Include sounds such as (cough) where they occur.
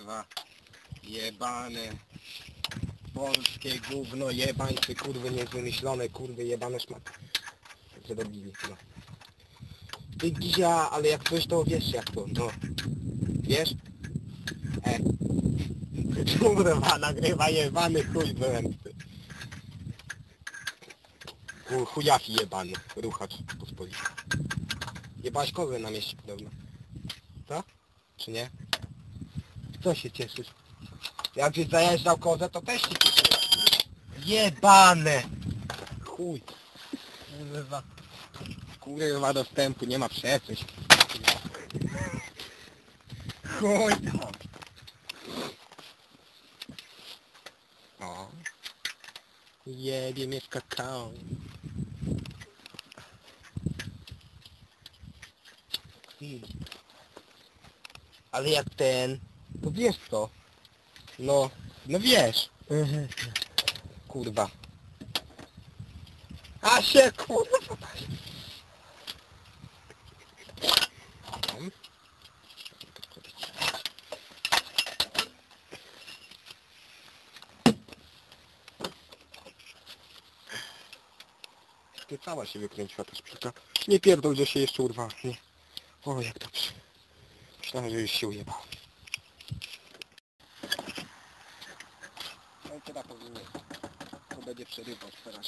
Chyba jebane polskie gówno, jebańcy, kurwy niewymyślone, kurwy jebane szmaty. Zrobili, no. Ty Gizia, ale jak coś to wiesz jak to, no. Wiesz? E. (laughs) Kurwa, nagrywa jebany chuj. Chu- Chujafi jebany, ruchacz pospolity. Jebałeś kozę na mieście podobno. Co? Czy nie? Co się cieszysz? Jak byś zajeżdżał kozę, to też się cieszysz. Jebane! Chuj. Kurwa. Kurwa dostępu, nie ma przecież. Chuj tam. O. Jebie mnie w kakao. Ale jak ten, to wiesz co? No, no wiesz. Kurwa. A się kurwa. Ty cała się wykręciła ta szpilka. Nie pierdol, że się jeszcze urwała. Nie. O, jak dobrze. Myślałem, że już się ujebał. No teraz powinien. To będzie przerywał teraz.